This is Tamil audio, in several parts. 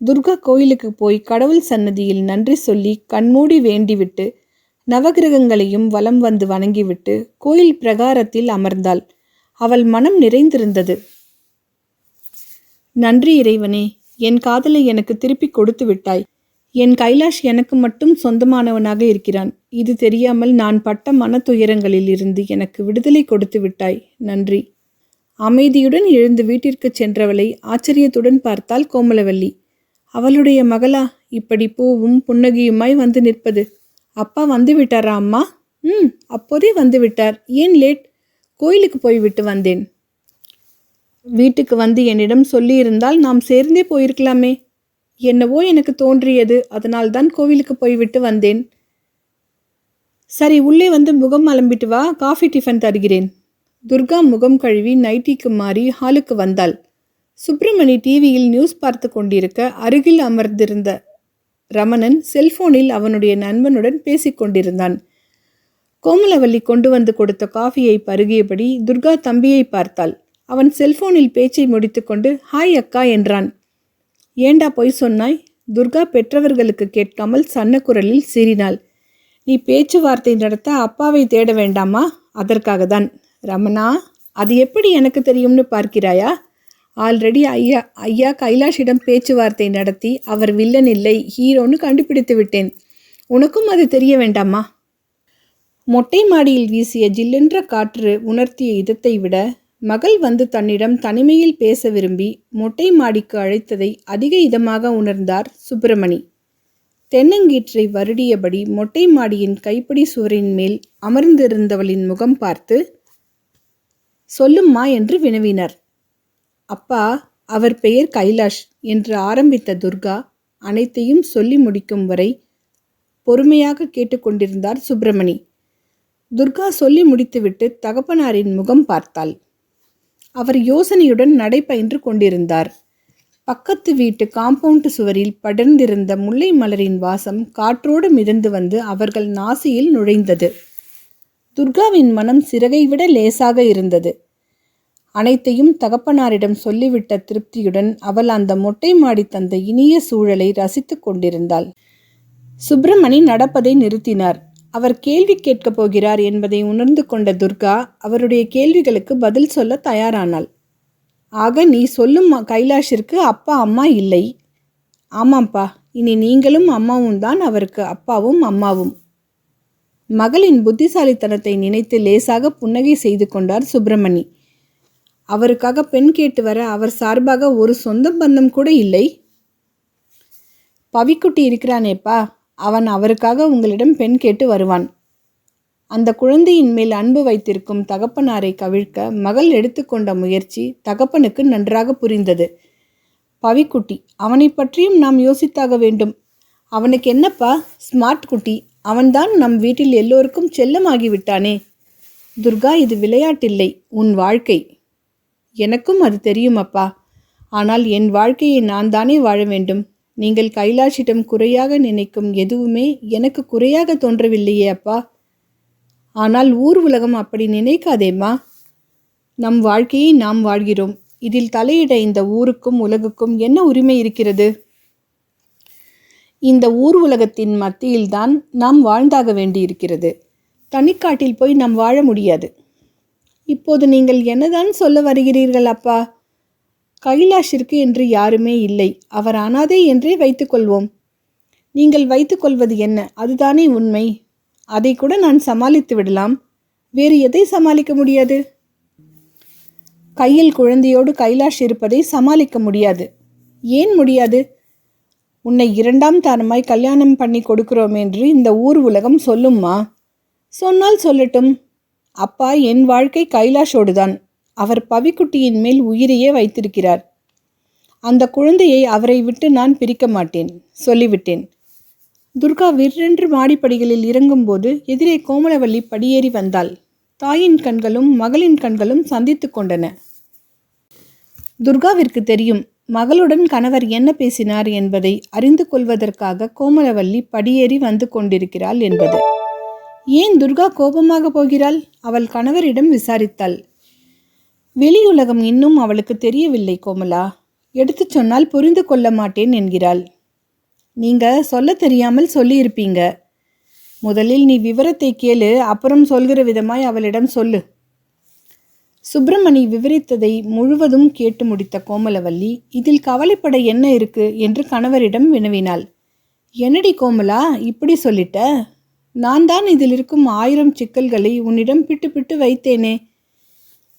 துர்கா கோயிலுக்கு போய் கடவுள் சன்னதியில் நன்றி சொல்லி கண்மூடி வேண்டிவிட்டு நவகிரகங்களையும் வலம் வந்து வணங்கிவிட்டு கோயில் பிரகாரத்தில் அமர்ந்தாள். அவள் மனம் நிறைந்திருந்தது. நன்றி இறைவனே என் காதலை எனக்கு திருப்பி கொடுத்து விட்டாய். என் கைலாஷ் எனக்கு மட்டும் சொந்தமானவனாக இருக்கிறான். இது தெரியாமல் நான் பட்ட மன துயரங்களில் இருந்து எனக்கு விடுதலை கொடுத்து விட்டாய். நன்றி. அமைதியுடன் எழுந்து வீட்டிற்கு சென்றவளை ஆச்சரியத்துடன் பார்த்தாள் கோமலவல்லி. அவளுடைய மகளா இப்படி பூவும் புன்னகையுமாய் வந்து நிற்பது. அப்பா வந்து விட்டாரா அம்மா? ம் அப்போதே வந்து விட்டார் ஏன் லேட்? கோயிலுக்கு போய்விட்டு வந்தேன். வீட்டுக்கு வந்து என்னிடம் சொல்லியிருந்தால் நாம் சேர்ந்தே போயிருக்கலாமே. என்னவோ எனக்கு தோன்றியது அதனால்தான் கோவிலுக்கு போய்விட்டு வந்தேன். சரி உள்ளே வந்து முகம் அலம்பிட்டு வா காஃபி டிஃபன் தருகிறேன். துர்கா முகம் கழுவி நைட்டிக்கு மாறி ஹாலுக்கு வந்தாள். சுப்பிரமணி டிவியில் நியூஸ் பார்த்து கொண்டிருக்க அருகில் அமர்ந்திருந்த ரமணன் செல்போனில் அவனுடைய நண்பனுடன் பேசிக்கொண்டிருந்தான் கோமலவல்லி கொண்டு வந்து கொடுத்த காஃபியை பருகியபடி துர்கா தம்பியை பார்த்தாள். அவன் செல்போனில் பேச்சை முடித்துக்கொண்டு ஹாய் அக்கா என்றான். ஏண்டா பொய் சொன்னாய்? துர்கா பெற்றவர்களுக்கு கேட்காமல் சன்ன குரலில் சீறினாள். நீ பேச்சுவார்த்தை நடத்த அப்பாவை தேட வேண்டாமா? அதற்காக தான் ரமணா அது எப்படி எனக்கு தெரியும்னு பார்க்கிறாயா? ஆல்ரெடி ஐயா ஐயா கைலாஷிடம் பேச்சுவார்த்தை நடத்தி அவர் வில்லன் இல்லை ஹீரோன்னு கண்டுபிடித்து விட்டேன். உனக்கும் அது தெரிய வேண்டாமா? மொட்டை மாடியில் வீசிய ஜில்லென்ற காற்று உணர்த்திய இதத்தை விட மகள் வந்து தன்னிடம் தனிமையில் பேச விரும்பி மொட்டை மாடிக்கு அழைத்ததை அதிக இதமாக உணர்ந்தார் சுப்பிரமணி. தென்னங்கீற்றை வருடியபடி மொட்டை மாடியின் கைப்பிடி சுவரின் மேல் அமர்ந்திருந்தவளின் முகம் பார்த்து சொல்லும்மா என்று வினவினர். அப்பா அவர் பெயர் கைலாஷ் என்று ஆரம்பித்த துர்கா அனைத்தையும் சொல்லி முடிக்கும் வரை பொறுமையாக கேட்டுக்கொண்டிருந்தார் சுப்பிரமணி. துர்கா சொல்லி முடித்துவிட்டு தகப்பனாரின் முகம் பார்த்தாள். அவர் யோசனையுடன் நடைபயின்று கொண்டிருந்தார். பக்கத்து வீட்டு காம்பவுண்ட் சுவரில் படர்ந்திருந்த முல்லை மலரின் வாசம் காற்றோடு மிதந்து வந்து அவர்கள் நாசியில் நுழைந்தது. துர்காவின் மனம் சிறகை விட லேசாக இருந்தது. அனைத்தையும் தகப்பனாரிடம் சொல்லிவிட்ட திருப்தியுடன் அவள் அந்த மொட்டை மாடி தந்த இனிய சூழலை ரசித்து கொண்டிருந்தாள். சுப்பிரமணி நடப்பதை நிறுத்தினார். அவர் கேள்வி கேட்கப் போகிறார் என்பதை உணர்ந்து கொண்ட துர்கா அவருடைய கேள்விகளுக்கு பதில் சொல்ல தயாரானாள். ஆக நீ சொல்லும் கைலாஷிற்கு அப்பா அம்மா இல்லை? ஆமாம்ப்பா இனி நீங்களும் அம்மாவும் தான் அவருக்கு அப்பாவும் அம்மாவும். மகளின் புத்திசாலித்தனத்தை நினைத்து லேசாக புன்னகை செய்து கொண்டார் சுப்பிரமணி. அவருக்காக பெண் கேட்டு வர அவர் சார்பாக ஒரு சொந்த பந்தம் கூட இல்லை. பவிக்குட்டி இருக்கிறானேப்பா அவன் அவருக்காக உங்களிடம் பெண் கேட்டு வருவான். அந்த குழந்தையின் மேல் அன்பு வைத்திருக்கும் தகப்பனாரை கவிழ்க்க மகள் எடுத்துக்கொண்ட முயற்சி தகப்பனுக்கு நன்றாக புரிந்தது. பவிக்குட்டி அவனை பற்றியும் நாம் யோசித்தாக வேண்டும். அவனுக்கு என்னப்பா ஸ்மார்ட் குட்டி அவன்தான் நம் வீட்டில் எல்லோருக்கும் செல்லமாகிவிட்டானே துர்கா இது விளையாட்டில்லை உன் வாழ்க்கை. எனக்கும் அது தெரியும் அப்பா ஆனால் என் வாழ்க்கையை நான் தானே வாழ வேண்டும். நீங்கள் கைலாஷிடம் குறையாக நினைக்கும் எதுவுமே எனக்கு குறையாக தோன்றவில்லையே அப்பா. ஆனால் ஊர் உலகம் அப்படி நினைக்காதேம்மா. நம் வாழ்க்கையை நாம் வாழ்கிறோம். இதில் தலையிட இந்த ஊருக்கும் உலகுக்கும் என்ன உரிமை இருக்கிறது? இந்த ஊர் உலகத்தின் மத்தியில்தான் நாம் வாழ்ந்தாக வேண்டியிருக்கிறது. தனிக்காட்டில் போய் நாம் வாழ முடியாது. இப்போது நீங்கள் என்னதான் சொல்ல வருகிறீர்கள் அப்பா? கைலாஷிற்கு என்று யாருமே இல்லை. அவர் அனாதை என்றே வைத்துக்கொள்வோம் நீங்கள் வைத்துக்கொள்வது என்ன? அதுதானே உண்மை. அதை கூட நான் சமாளித்து விடலாம். வேறு எதை சமாளிக்க முடியாது? கையில் குழந்தையோடு கைலாஷ் இருப்பதை சமாளிக்க முடியாது. ஏன் முடியாது? உன்னை இரண்டாம் தாரமாய் கல்யாணம் பண்ணி கொடுக்கிறோம் என்று இந்த ஊர் உலகம் சொல்லும்மா சொன்னால் சொல்லட்டும். அப்பா என் வாழ்க்கை கைலாஷோடுதான். அவர் பவிக்குட்டியின் மேல் உயிரையே வைத்திருக்கிறார். அந்த குழந்தையை அவரை விட்டு நான் பிரிக்க மாட்டேன் சொல்லிவிட்டேன். துர்கா விற்றென்று மாடிப்படிகளில் இறங்கும்போது எதிரே கோமலவல்லி படியேறி வந்தாள். தாயின் கண்களும் மகளின் கண்களும் சந்தித்து கொண்டன. துர்காவிற்கு தெரியும் மகளுடன் கணவர் என்ன பேசினார் என்பதை அறிந்து கொள்வதற்காக கோமலவல்லி படியேறி வந்து கொண்டிருக்கிறாள் என்பது. ஏன் துர்கா கோபமாக போகிறாள்? அவள் கணவரிடம் விசாரித்தாள். வெளியுலகம் இன்னும் அவளுக்கு தெரியவில்லை கோமலா. எடுத்துச் சொன்னால் புரிந்து கொள்ள மாட்டேன் என்கிறாள். நீங்க சொல்ல தெரியாமல் சொல்லியிருப்பீங்க. முதலில் நீ விவரத்தை கேளு அப்புறம் சொல்கிற விதமாய் அவளிடம் சொல்லு. சுப்பிரமணி விவரித்ததை முழுவதும் கேட்டு முடித்த கோமலவல்லி இதில் கவலைப்பட என்ன இருக்கு? என்று கணவரிடம் வினவினாள். என்னடி கோமலா இப்படி சொல்லிட்ட? நான் தான் இதில் இருக்கும் ஆயிரம் சிக்கல்களை உன்னிடம் பிட்டு பிட்டு வைத்தேனே.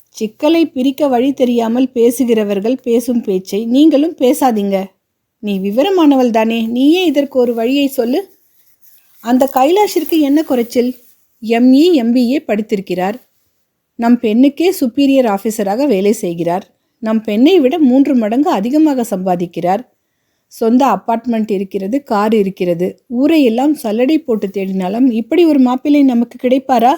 சிக்கலை பிரிக்க வழி தெரியாமல் பேசுகிறவர்கள் பேசும் பேச்சை நீங்களும் பேசாதீங்க. நீ விவரமானவள் தானே நீயே இதற்கு ஒரு வழியை சொல்லு. அந்த கைலாஷிற்கு என்ன குறைச்சல்? எம்இ எம்பிஏ படித்திருக்கிறார். நம் பெண்ணுக்கே சுப்பீரியர் ஆஃபீஸராக வேலை செய்கிறார். நம் பெண்ணை விட மூன்று மடங்கு அதிகமாக சம்பாதிக்கிறார். சொந்த அப்பார்ட்மெண்ட் இருக்கிறது கார் இருக்கிறது. ஊரை எல்லாம் சல்லடை போட்டு தேடினாலும் இப்படி ஒரு மாப்பிள்ளை நமக்கு கிடைப்பாரா?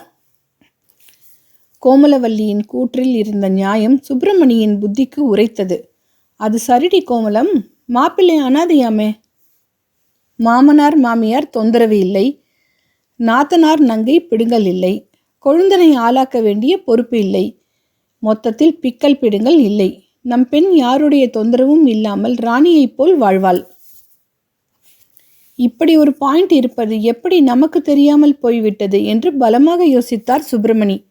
கோமலவல்லியின் கூற்றில் இருந்த நியாயம் சுப்பிரமணியின் புத்திக்கு உரைத்தது. அது சரிடி கோமலம் மாப்பிள்ளை அனாதையாமே. மாமனார் மாமியார் தொந்தரவு இல்லை. நாத்தனார் நங்கை பிடுங்கல் இல்லை. கொழுந்தனை ஆளாக்க வேண்டிய பொறுப்பு இல்லை. மொத்தத்தில் பிக்கல் பிடுங்கல் இல்லை. நம் பெண் யாருடைய தொந்தரவும் இல்லாமல் ராணியைப் போல் வாழ்வாள். இப்படி ஒரு பாயிண்ட் இருப்பது எப்படி நமக்கு தெரியாமல் போய்விட்டது என்று பலமாக யோசித்தார் சுப்பிரமணி.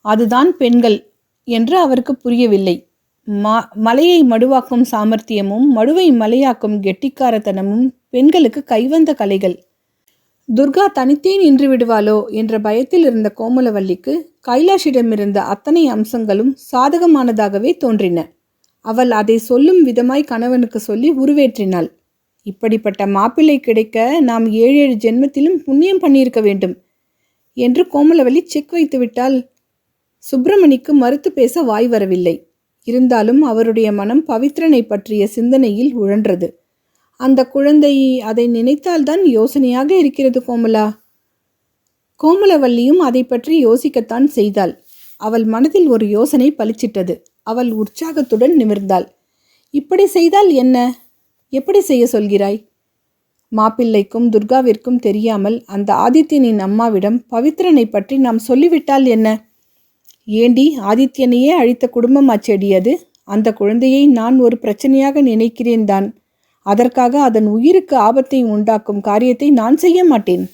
அதுதான் பெண்கள் என்று அவருக்கு புரியவில்லை. மா மலையை மடுவாக்கும் சாமர்த்தியமும் மடுவை மலையாக்கும் கெட்டிக்காரத்தனமும் பெண்களுக்கு கைவந்த கலைகள். துர்கா தனித்தே நின்று விடுவாளோ என்ற பயத்தில் இருந்த கோமலவல்லிக்கு கைலாஷிடமிருந்த அத்தனை அம்சங்களும் சாதகமானதாகவே தோன்றின. அவள் அதை சொல்லும் விதமாய் கணவனுக்கு சொல்லி உருவேற்றினாள். இப்படிப்பட்ட மாப்பிள்ளை கிடைக்க நாம் ஏழு ஏழு ஜென்மத்திலும் புண்ணியம் பண்ணியிருக்க வேண்டும் என்று கோமலவல்லி செக் வைத்துவிட்டால் சுப்பிரமணிக்கு மறுத்து பேச வாய் வரவில்லை. இருந்தாலும் அவருடைய மனம் பவித்ரனை பற்றிய சிந்தனையில் உழன்றது. அந்த குழந்தை அதை நினைத்தால்தான் யோசனையாக இருக்கிறது கோமலா. கோமலவல்லியும் அதை பற்றி யோசிக்கத்தான் செய்தாள். அவள் மனதில் ஒரு யோசனை பளிச்சிட்டது. அவள் உற்சாகத்துடன் நிமிர்ந்தாள். இப்படி செய்தால் என்ன? எப்படி செய்ய சொல்கிறாய்? மாப்பிள்ளைக்கும் துர்காவிற்கும் தெரியாமல் அந்த ஆதித்யனின் அம்மாவிடம் பவித்ரனை பற்றி நாம் சொல்லிவிட்டால் என்ன? ஏண்டி ஆதித்யனையே அழித்த குடும்பம் அச்செடி அது? அந்த குழந்தையை நான் ஒரு பிரச்சனையாக நினைக்கிறேன் தான் அதற்காக அதன் உயிருக்கு ஆபத்தை உண்டாக்கும் காரியத்தை நான் செய்ய மாட்டேன்.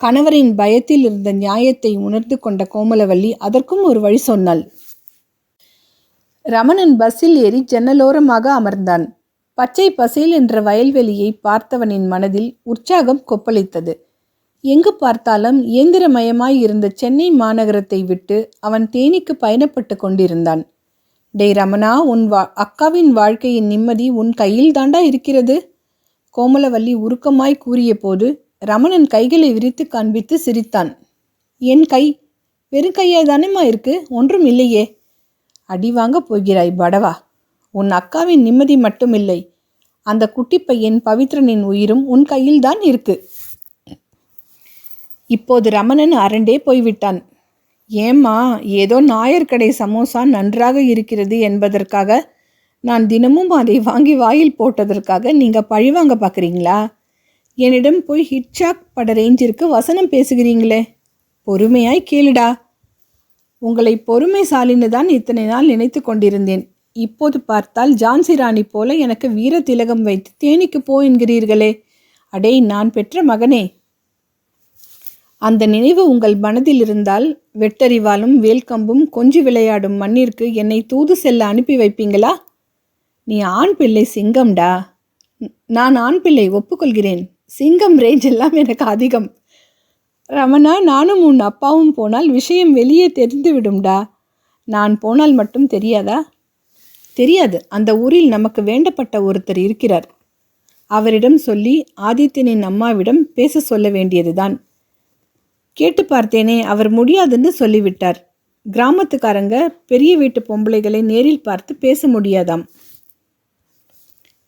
கணவரின் பயத்தில் இருந்த நியாயத்தை உணர்ந்து கொண்ட கோமலவல்லி அதற்கும் ஒரு வழி சொன்னாள். ரமணன் பஸ்ஸில் ஏறி ஜன்னலோரமாக அமர்ந்தான். பச்சை பசேல் என்ற வயல்வெளியை பார்த்தவனின் மனதில் உற்சாகம் கொப்பளித்தது. எங்கு பார்த்தாலும் இயந்திரமயமாய் இருந்த சென்னை மாநகரத்தை விட்டு அவன் தேனிக்கு பயணப்பட்டு கொண்டிருந்தான். டேய் ரமணா உன் வா அக்காவின் வாழ்க்கையின் நிம்மதி உன் கையில் தாண்டா இருக்கிறது? கோமலவல்லி உருக்கமாய் கூறிய போது ரமணன் கைகளை விரித்து காண்பித்து சிரித்தான். என் கை வெறும் கையாக தானேம்மா இருக்கு? ஒன்றும் இல்லையே. அடி வாங்க போகிறாய் படவா. உன் அக்காவின் நிம்மதி மட்டுமில்லை. அந்த குட்டி பையன் பவித்ரனின் உயிரும் உன் கையில்தான் இருக்கு. இப்போது ரமணன் அரண்டே போய்விட்டான். ஏம்மா ஏதோ நாயர் கடை சமோசா நன்றாக இருக்கிறது என்பதற்காக நான் தினமும் அதை வாங்கி வாயில் போட்டதற்காக நீங்கள் பழிவாங்க பார்க்குறீங்களா? என்னிடம் போய் ஹிட்சாக் பட ரேஞ்சிற்கு வசனம் பேசுகிறீங்களே. பொறுமையாய் கேளுடா. உங்களை பொறுமைசாலின்னு தான் இத்தனை நாள் நினைத்து கொண்டிருந்தேன். இப்போது பார்த்தால் ஜான்சி ராணி போல எனக்கு வீர திலகம் வைத்து தேனிக்கு போ என்கிறீர்களே. அடே நான் பெற்ற மகனே. அந்த நினைவு உங்கள் மனதில் இருந்தால் வெட்டறிவாலும் வேல்கம்பும் கொஞ்சி விளையாடும் மண்ணிற்கு என்னை தூது செல்ல அனுப்பி வைப்பீங்களா? நீ ஆண் பிள்ளை சிங்கம்டா. நான் ஆண் பிள்ளை ஒப்புக்கொள்கிறேன். சிங்கம் ரேஞ்ச் எல்லாம் எனக்கு அதிகம். ரமணா நானும் உன் அப்பாவும் போனால் விஷயம் வெளியே தெரிந்துவிடும்டா. நான் போனால் மட்டும் தெரியாதா? தெரியாது. அந்த ஊரில் நமக்கு வேண்டப்பட்ட ஒருத்தர் இருக்கிறார். அவரிடம் சொல்லி ஆதித்யனின் அம்மாவிடம் பேச சொல்ல வேண்டியதுதான். கேட்டு பார்த்தேனே அவர் முடியாதுன்னு சொல்லிவிட்டார். கிராமத்துக்காரங்க பெரிய வீட்டு பொம்பளைகளை நேரில் பார்த்து பேச முடியாதாம்.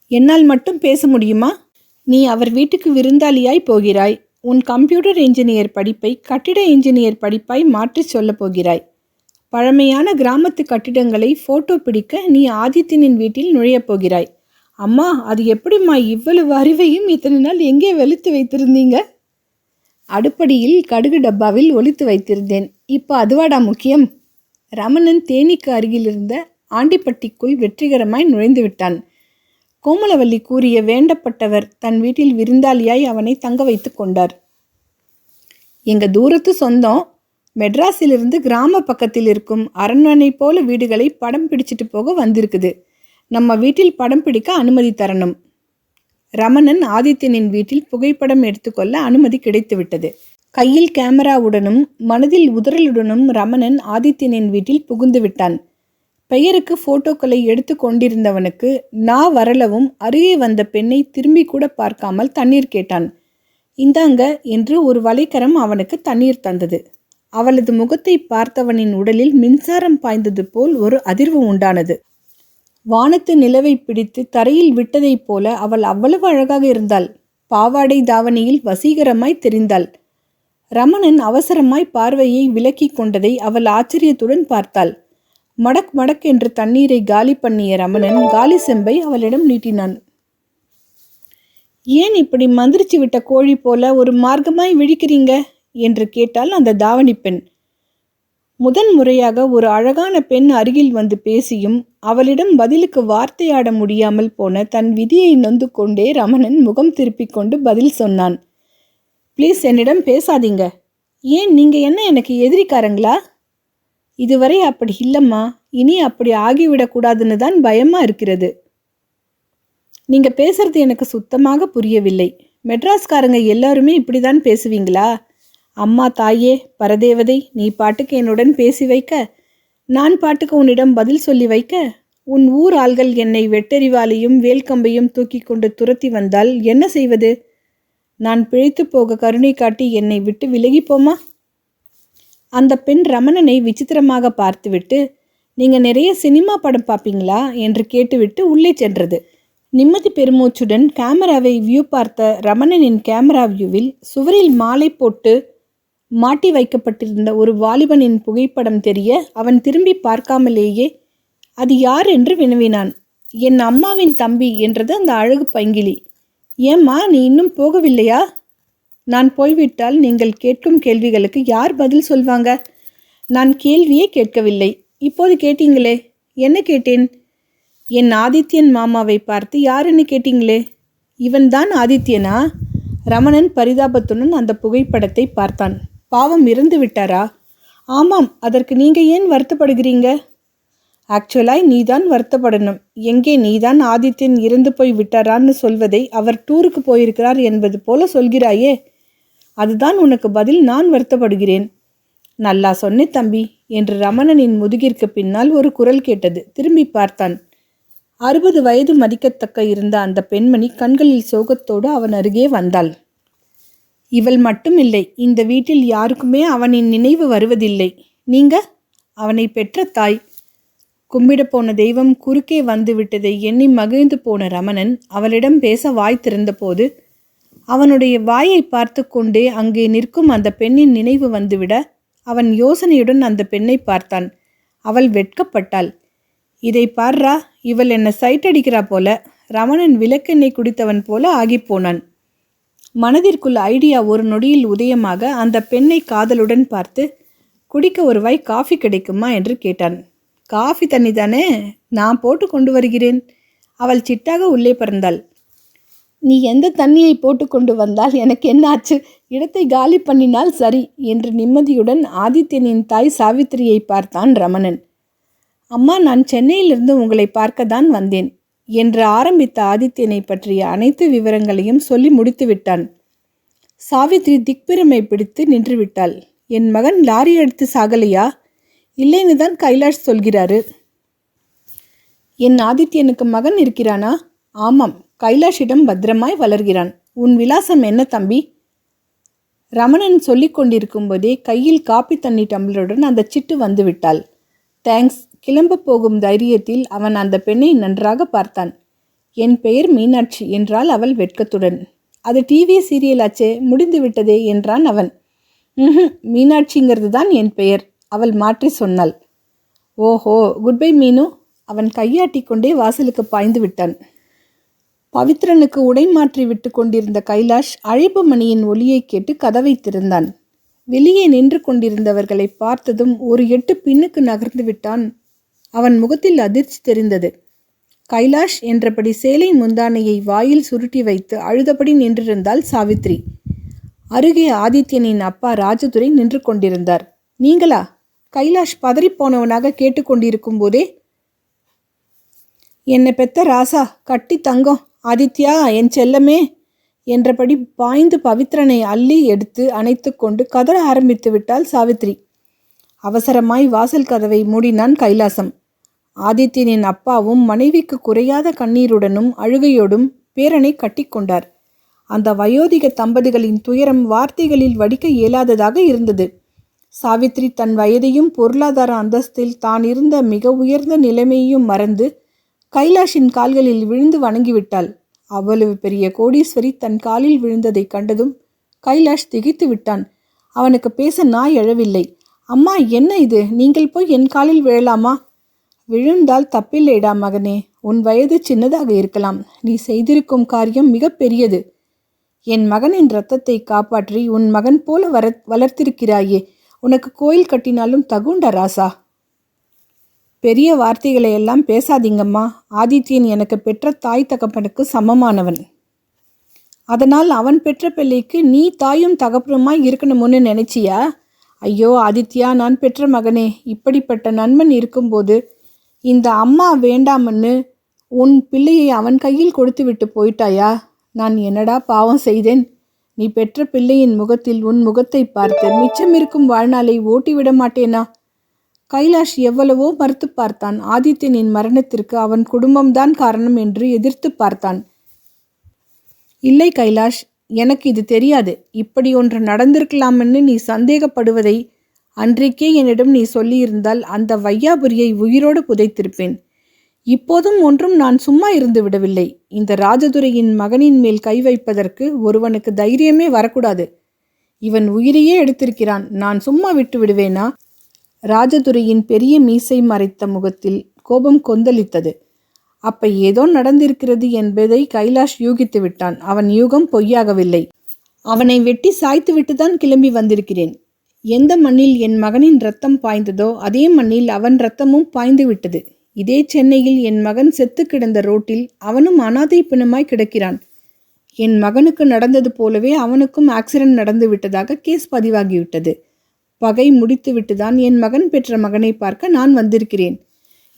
என்னால் மட்டும் பேச முடியுமா? நீ அவர் வீட்டுக்கு விருந்தாளியாய் போகிறாய். உன் கம்ப்யூட்டர் இன்ஜினியர் படிப்பை கட்டிட இன்ஜினியர் படிப்பாய் மாற்றிச் சொல்லப் போகிறாய். பழமையான கிராமத்து கட்டிடங்களை ஃபோட்டோ பிடிக்க நீ ஆதித்யனின் வீட்டில் நுழையப் போகிறாய். அம்மா அது எப்படிம்மா இவ்வளவு அறிவையும் இத்தனை நாள் எங்கே வெளுத்து வைத்திருந்தீங்க? அடுப்படியில் கடுகு டப்பாவில் ஒழித்து வைத்திருந்தேன். இப்போ அதுவாடா முக்கியம்? ரமணன் தேனிக்கு அருகில் இருந்த ஆண்டிப்பட்டிக்குள் வெற்றிகரமாய் நுழைந்து விட்டான். கோமலவல்லி கூறிய வேண்டப்பட்டவர் தன் வீட்டில் விருந்தாளியாய் அவனை தங்க வைத்து கொண்டார். எங்க தூரத்து சொந்தம் மெட்ராஸிலிருந்து கிராம பக்கத்தில் இருக்கும் அரண்மனை போல வீடுகளை படம் பிடிச்சிட்டு போக வந்திருக்குது. நம்ம வீட்டில் படம் பிடிக்க அனுமதி தரணும். ரமணன் ஆதித்யனின் வீட்டில் புகைப்படம் எடுத்துக்கொள்ள அனுமதி கிடைத்துவிட்டது. கையில் கேமராவுடனும் மனதில் உதறலுடனும் ரமணன் ஆதித்யனின் வீட்டில் புகுந்து விட்டான். பெயருக்கு போட்டோக்களை எடுத்து கொண்டிருந்தவனுக்கு நா வரலவும் அருகே வந்த பெண்ணை திரும்பி கூட பார்க்காமல் தண்ணீர் கேட்டான். இந்தாங்க என்று ஒரு வலைக்கரம் அவனுக்கு தண்ணீர் தந்தது. அவளது முகத்தை பார்த்தவனின் உடலில் மின்சாரம் பாய்ந்தது போல் ஒரு அதிர்வு உண்டானது. வானத்து நிலவை பிடித்து தரையில் விட்டதைப் போல அவள் அவ்வளவு அழகாக இருந்தாள். பாவாடை தாவணியில் வசீகரமாய் தெரிந்தாள். ரமணன் அவசரமாய் பார்வையை விலக்கிக் கொண்டதை அவள் ஆச்சரியத்துடன் பார்த்தாள். மடக் மடக் என்று தண்ணீரை காலி பண்ணிய ரமணன் காலி செம்பை அவளிடம் நீட்டினான். ஏன் இப்படி மந்திரிச்சு விட்ட கோழி போல ஒரு மார்க்கமாய் விழிக்கிறீங்க? என்று கேட்டால் அந்த தாவணி பெண். முதன் முறையாக ஒரு அழகான பெண் அருகில் வந்து பேசியும் அவளிடம் பதிலுக்கு வார்த்தையாட முடியாமல் போன தன் விதியை நொந்து கொண்டே ரமணன் முகம் திருப்பிக் கொண்டு பதில் சொன்னான். ப்ளீஸ் என்னிடம் பேசாதீங்க. ஏன் நீங்கள் என்ன எனக்கு எதிரிக்காரங்களா? இதுவரை அப்படி இல்லைம்மா. இனி அப்படி ஆகிவிடக்கூடாதுன்னு தான் பயமாக இருக்கிறது. நீங்கள் பேசுறது எனக்கு சுத்தமாக புரியவில்லை. மெட்ராஸ்காரங்க எல்லாருமே இப்படி தான் பேசுவீங்களா? அம்மா தாயே பரதேவதை நீ பாட்டுக்கு என்னுடன் பேசி வைக்க? நான் பாட்டுக்கு உன்னிடம் பதில் சொல்லி வைக்க? உன் ஊர் ஆள்கள் என்னை வெட்டறிவாலையும் வேல்கம்பையும் தூக்கி கொண்டு துரத்தி வந்தால் என்ன செய்வது? நான் பிழைத்து போக கருணை காட்டி என்னை விட்டு விலகிப்போமா? போமா அந்த பெண் ரமணனை விசித்திரமாக பார்த்துவிட்டு நீங்கள் நிறைய சினிமா படம் பார்ப்பீங்களா என்று கேட்டுவிட்டு உள்ளே சென்றது. நிம்மதி பெருமூச்சுடன் கேமராவை வியூ பார்த்த ரமணனின் கேமரா வியூவில் சுவரில் மாலை போட்டு மாட்டி வைக்கப்பட்டிருந்த ஒரு வாலிபனின் புகைப்படம் தெரிய அவன் திரும்பி பார்க்காமலேயே அது யார் என்று வினவினான். என் அம்மாவின் தம்பி என்றது அந்த அழகு பங்கிலி. ஏம்மா நீ இன்னும் போகவில்லையா? நான் போய்விட்டால் நீங்கள் கேட்கும் கேள்விகளுக்கு யார் பதில் சொல்வாங்க? நான் கேள்வியே கேட்கவில்லை. இப்போது கேட்டீங்களே என்ன கேட்டேன்? என் ஆதித்யன் மாமாவை பார்த்து யாருன்னு கேட்டீங்களே? இவன்தான் ஆதித்யனா? ரமணன் பரிதாபத்துடன் அந்த புகைப்படத்தை பார்த்தான். பாவம் இறந்து விட்டாரா? ஆமாம் அதற்கு நீங்கள் ஏன் வருத்தப்படுகிறீங்க? ஆக்சுவலாய் நீதான் வருத்தப்படணும். எங்கே நீதான் ஆதித்யன் இறந்து போய் விட்டாரான்னு சொல்வதை அவர் டூருக்கு போயிருக்கிறார் என்பது போல சொல்கிறாயே. அதுதான் உனக்கு பதில் நான் வருத்தப்படுகிறேன். நல்லா சொன்னே தம்பி என்று ரமணனின் முதுகிற்கு பின்னால் ஒரு குரல் கேட்டது. திரும்பி பார்த்தான். அறுபது வயது மதிக்கத்தக்க இருந்த அந்த பெண்மணி கண்களில் சோகத்தோடு அவன் அருகே வந்தாள். இவள் மட்டும் இல்லை இந்த வீட்டில் யாருக்குமே அவனின் நினைவு வருவதில்லை. நீங்க? அவனை பெற்ற தாய். கும்பிட போன தெய்வம் குறுக்கே வந்து விட்டதை எண்ணி மகிழ்ந்து போன ரமணன் அவளிடம் பேச வாய் திறந்தபோது அவனுடைய வாயை பார்த்து கொண்டே அங்கே நிற்கும் அந்த பெண்ணின் நினைவு வந்துவிட அவன் யோசனையுடன் அந்த பெண்ணை பார்த்தான். அவள் வெட்கப்பட்டாள். இதை பார்றா இவள் என்னை சைட் அடிக்கிறா போல. ரமணன் விளக்கெண்ணெய் குடித்தவன் போல ஆகிப்போனான் மனதிற்குள் ஐடியா ஒரு நொடியில் உதயமாக அந்த பெண்ணை காதலுடன் பார்த்து குடிக்க ஒரு வாய் காஃபி கிடைக்குமா? என்று கேட்டான். காஃபி தண்ணி தானே நான் போட்டு கொண்டு வருகிறேன். அவள் சிட்டாக உள்ளே பறந்தாள். நீ எந்த தண்ணியை போட்டு கொண்டு வந்தால் எனக்கு என்னாச்சு இடத்தை காலி பண்ணினால் சரி என்று நிம்மதியுடன் ஆதித்யனின் தாய் சாவித்திரியை பார்த்தான் ரமணன். அம்மா நான் சென்னையிலிருந்து உங்களை பார்க்க தான் வந்தேன். என்று ஆரம்பித்த ஆதித்யனை பற்றிய அனைத்து விவரங்களையும் சொல்லி முடித்து விட்டான் சாவித்ரி திக்பிரமை பிடித்து நின்றுவிட்டாள். என் மகன் லாரி எடுத்து சாகலையா? இல்லைன்னு தான் கைலாஷ் சொல்கிறாரு. என் ஆதித்யனுக்கு மகன் இருக்கிறானா? ஆமாம் கைலாஷிடம் பத்திரமாய் வளர்கிறான். உன் விலாசம் என்ன தம்பி? ரமணன் சொல்லிக் கொண்டிருக்கும்போதே கையில் காப்பி தண்ணி டம்ளருடன் அந்த சிட்டு வந்துவிட்டாள். தேங்க்ஸ் கிளம்பப் போகும் தைரியத்தில் அவன் அந்த பெண்ணை நன்றாக பார்த்தான். என் பெயர் மீனாட்சி என்றால் அவள் வெட்கத்துடன். அது டிவி சீரியலாச்சே முடிந்து விட்டதே என்றான் அவன். ம் மீனாட்சிங்கிறது தான் என் பெயர் அவள் மாற்றி சொன்னாள். ஓஹோ குட் பை மீனு அவன் கையாட்டி கொண்டே வாசலுக்கு பாய்ந்து விட்டான். பவித்ரனுக்கு உடை மாற்றி விட்டு கொண்டிருந்த கைலாஷ் அழைப்பு மணியின் ஒலியை கேட்டு கதவை திறந்தான். வெளியே நின்று கொண்டிருந்தவர்களை பார்த்ததும் ஒரு எட்டு பின்னுக்கு நகர்ந்து விட்டான் அவன் முகத்தில் அதிர்ச்சி தெரிந்தது. கைலாஷ் என்றபடி சேலை முந்தானையை வாயில் சுருட்டி வைத்து அழுதபடி நின்றிருந்தாள் சாவித்ரி. அருகே ஆதித்யனின் அப்பா ராஜதுரை நின்று கொண்டிருந்தார். நீங்களா? கைலாஷ் பதறிப்போனவனாக கேட்டுக்கொண்டிருக்கும் போதே? என்னை பெத்த ராசா கட்டி தங்கம் ஆதித்யா என் செல்லமே என்றபடி பாய்ந்து பவித்ரனை அள்ளி எடுத்து அணைத்து கொண்டு கதற ஆரம்பித்து விட்டாள் சாவித்ரி. அவசரமாய் வாசல் கதவை மூடினான் கைலாசம். ஆதித்யனின் அப்பாவும் மனைவிக்கு குறையாத கண்ணீருடனும் அழுகையோடும் பேரனை கட்டிக்கொண்டார் அந்த வயோதிக தம்பதிகளின் துயரம் வார்த்தைகளில் வடிக்க இயலாததாக இருந்தது. சாவித்ரி தன் வயதையும் பொருளாதார அந்தஸ்தில் தான் இருந்த மிக உயர்ந்த நிலைமையையும் மறந்து கைலாஷின் கால்களில் விழுந்து வணங்கிவிட்டாள். அவ்வளவு பெரிய கோடீஸ்வரி தன் காலில் விழுந்ததைக் கண்டதும் கைலாஷ் திகைத்து விட்டான். அவனுக்கு பேச நாய் எழவில்லை அம்மா என்ன இது? நீங்கள் போய் என் காலில் விழலாமா? விழுந்தால் தப்பில்லைடா மகனே. உன் வயது சின்னதாக இருக்கலாம். நீ செய்திருக்கும் காரியம் மிக பெரியது. என் மகனின் ரத்தத்தை காப்பாற்றி உன் மகன் போல வர வளர்த்திருக்கிறாயே. உனக்கு கோயில் கட்டினாலும் தகுண்ட ராசா. பெரிய வார்த்தைகளை எல்லாம் பேசாதீங்கம்மா. ஆதித்யன் எனக்கு பெற்ற தாய் தகப்பனுக்கு சமமானவன். அதனால் அவன் பெற்ற பிள்ளைக்கு நீ தாயும் தகப்பனுமாய் இருக்கணும்னு நினைச்சியா? ஐயோ ஆதித்யா நான் பெற்ற மகனே. இப்படிப்பட்ட நண்பன் இருக்கும்போது இந்த அம்மா வேண்டாமன்னு உன் பிள்ளையை அவன் கையில் கொடுத்து விட்டு போயிட்டாயா? நான் என்னடா பாவம் செய்தேன்? நீ பெற்ற பிள்ளையின் முகத்தில் உன் முகத்தை பார்த்து மிச்சம் இருக்கும் வாழ்நாளை ஓட்டிவிட மாட்டேனா? கைலாஷ் எவ்வளவோ மறுத்து பார்த்தான். ஆதித்யனின் மரணத்திற்கு அவன் குடும்பம்தான் காரணம் என்று எதிர்த்து பார்த்தான். இல்லை கைலாஷ் எனக்கு இது தெரியாது. இப்படி ஒன்று நடந்திருக்கலாமென்னு நீ சந்தேகப்படுவதை அன்றைக்கே என்னிடம் நீ சொல்லியிருந்தால் அந்த வையாபுரியை உயிரோடு புதைத்திருப்பேன். இப்போதும் ஒன்றும் நான் சும்மா இருந்து விடவில்லை. இந்த ராஜதுரையின் மகனின் மேல் கை வைப்பதற்கு ஒருவனுக்கு தைரியமே வரக்கூடாது. இவன் உயிரையே எடுத்திருக்கிறான். நான் சும்மா விட்டு விடுவேனா? ராஜதுரையின் பெரிய மீசை மறைத்த முகத்தில் கோபம் கொந்தளித்தது. அப்ப ஏதோ நடந்திருக்கிறது என்பதை கைலாஷ் யூகித்து விட்டான் அவன் யூகம் பொய்யாகவில்லை. அவனை வெட்டி சாய்த்து விட்டுதான் கிளம்பி வந்திருக்கிறேன். எந்த மண்ணில் என் மகனின் ரத்தம் பாய்ந்ததோ அதே மண்ணில் அவன் ரத்தமும் பாய்ந்து விட்டது இதே சென்னையில் என் மகன் செத்து கிடந்த ரோட்டில் அவனும் அனாதை பிணமாய் கிடக்கிறான். என் மகனுக்கு நடந்தது போலவே அவனுக்கும் ஆக்சிடென்ட் நடந்து விட்டதாக கேஸ் பதிவாகிவிட்டது. பகை முடித்துவிட்டுதான் என் மகன் பெற்ற மகனை பார்க்க நான் வந்திருக்கிறேன்.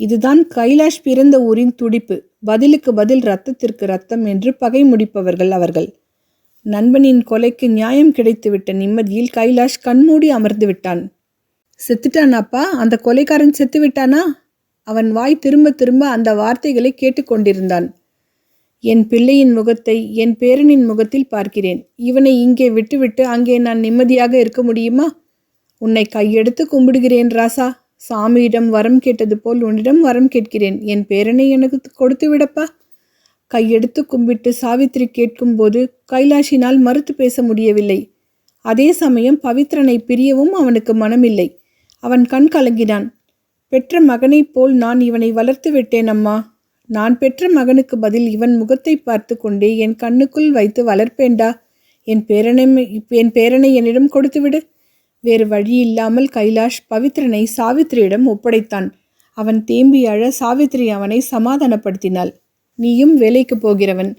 இதுதான் கைலாஷ் பிறந்த ஊரின் துடிப்பு. பதிலுக்கு பதில் ரத்தத்திற்கு ரத்தம் என்று பகை முடிப்பவர்கள் அவர்கள். நண்பனின் கொலைக்கு நியாயம் கிடைத்துவிட்ட நிம்மதியில் கைலாஷ் கண்மூடி அமர்ந்து விட்டான். செத்துட்டானாப்பா அந்த கொலைக்காரன் செத்து விட்டானா அவன் வாய் திரும்ப திரும்ப அந்த வார்த்தைகளை கேட்டுக்கொண்டிருந்தான் என் பிள்ளையின் முகத்தை என் பேரனின் முகத்தில் பார்க்கிறேன். இவனை இங்கே விட்டுவிட்டு அங்கே நான் நிம்மதியாக இருக்க முடியுமா? உன்னை கையெடுத்து கும்பிடுகிறேன் ராசா. சாமியிடம் வரம் கேட்டது போல் உன்னிடம் வரம் கேட்கிறேன். என் பேரனை எனக்கு கொடுத்து விடப்பா. கையெடுத்து கும்பிட்டு சாவித்திரி கேட்கும்போது கைலாஷினால் மறுத்து பேச முடியவில்லை. அதே சமயம் பவித்ரனை பிரியவும் அவனுக்கு மனமில்லை. அவன் கண் கலங்கினான். பெற்ற மகனைப் போல் நான் இவனை வளர்த்து விட்டேன் அம்மா. நான் பெற்ற மகனுக்கு பதில் இவன் முகத்தை பார்த்து கொண்டே என் கண்ணுக்குள் வைத்து வளர்ப்பேண்டா என் பேரனை என் பேரனை என்னிடம் கொடுத்துவிடு வேறு வழி இல்லாமல் கைலாஷ் பவித்ரனை சாவித்திரியிடம் ஒப்படைத்தான். அவன் தேம்பி அழ சாவித்திரி அவனை சமாதானப்படுத்தினாள். நீயும் வேலைக்கு போகிறவன்.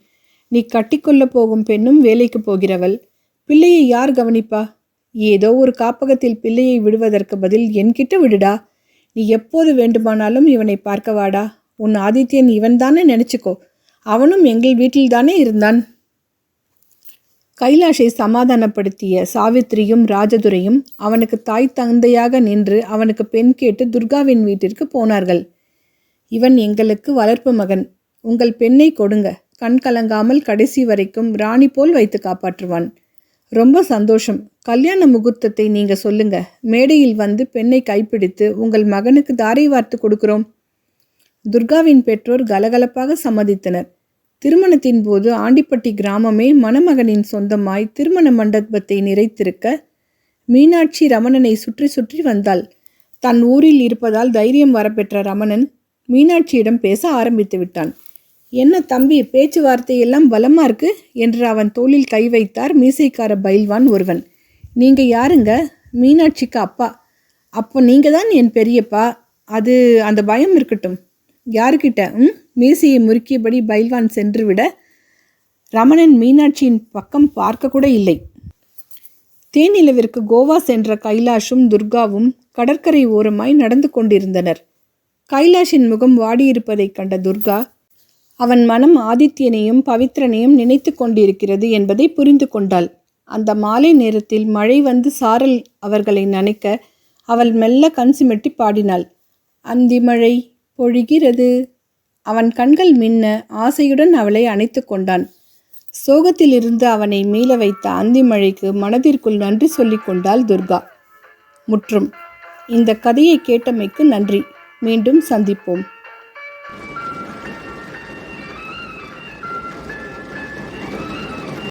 நீ கட்டிக்கொள்ளப் போகும் பெண்ணும் வேலைக்கு போகிறவள். பிள்ளையை யார் கவனிப்பா? ஏதோ ஒரு காப்பகத்தில் பிள்ளையை விடுவதற்கு பதில் என்கிட்ட விடுடா. நீ எப்போது வேண்டுமானாலும் இவனை பார்க்க வாடா. உன் ஆதித்யன் இவன்தானே நினச்சிக்கோ. அவனும் எங்கள் வீட்டில்தானே இருந்தான். கைலாஷை சமாதானப்படுத்திய சாவித்திரியும் ராஜதுரையும் அவனுக்கு தாய் தந்தையாக நின்று அவனுக்கு பெண் கேட்டு துர்காவின் வீட்டிற்கு போனார்கள். இவன் எங்களுக்கு வளர்ப்பு மகன். உங்கள் பெண்ணை கொடுங்க. கண் கலங்காமல் கடைசி வரைக்கும் ராணி போல் வைத்து காப்பாற்றுவான். ரொம்ப சந்தோஷம். கல்யாண முகூர்த்தத்தை நீங்க சொல்லுங்க. மேடையில் வந்து பெண்ணை கைப்பிடித்து உங்கள் மகனுக்கு தாரை வார்த்து கொடுக்கிறோம். துர்காவின் பெற்றோர் கலகலப்பாக சம்மதித்தனர். திருமணத்தின் போது ஆண்டிப்பட்டி கிராமமே மணமகனின் சொந்தமாய் திருமண மண்டபத்தை நிறைத்திருக்க மீனாட்சி ரமணனை சுற்றி சுற்றி வந்தாள். தன் ஊரில் இருப்பதால் தைரியம் வரப்பெற்ற ரமணன் மீனாட்சியிடம் பேச ஆரம்பித்து விட்டான். என்ன தம்பி பேச்சுவார்த்தையெல்லாம் பலமா இருக்கு? என்று அவன் தோளில் கை வைத்தார் மீசைக்கார பைல்வான் ஒருவன். நீங்க யாருங்க? மீனாட்சிக்கு அப்பா. அப்போ நீங்கள் தான் என் பெரியப்பா. அது அந்த பயம் இருக்கட்டும். யாருக்கிட்ட? ம்? மீசையை முறுக்கியபடி பைல்வான் சென்றுவிட ரமணன் மீனாட்சியின் பக்கம் பார்க்க கூட இல்லை. தேனிலவிற்கு கோவா சென்ற கைலாஷும் துர்காவும் கடற்கரை ஓரமாய் நடந்து கொண்டிருந்தனர். கைலாஷின் முகம் வாடியிருப்பதைக் கண்ட துர்கா அவன் மனம் ஆதித்யனையும் பவித்ரனையும் நினைத்து கொண்டிருக்கிறது என்பதை புரிந்து கொண்டாள். அந்த மாலை நேரத்தில் மழை வந்து சாரல் அவர்களை நனைக்க அவள் மெல்ல கண் சிமிட்டி பாடினாள். அந்தி மழை பொழிகிறது. அவன் கண்கள் மின்ன ஆசையுடன் அவளை அணைத்து கொண்டான். சோகத்திலிருந்து அவனை மீள வைத்த அந்தி மழைக்கு மனதிற்குள் நன்றி சொல்லி கொண்டாள் துர்கா. முற்றும். இந்த கதையை கேட்டமைக்கு நன்றி. மீண்டும் சந்திப்போம்.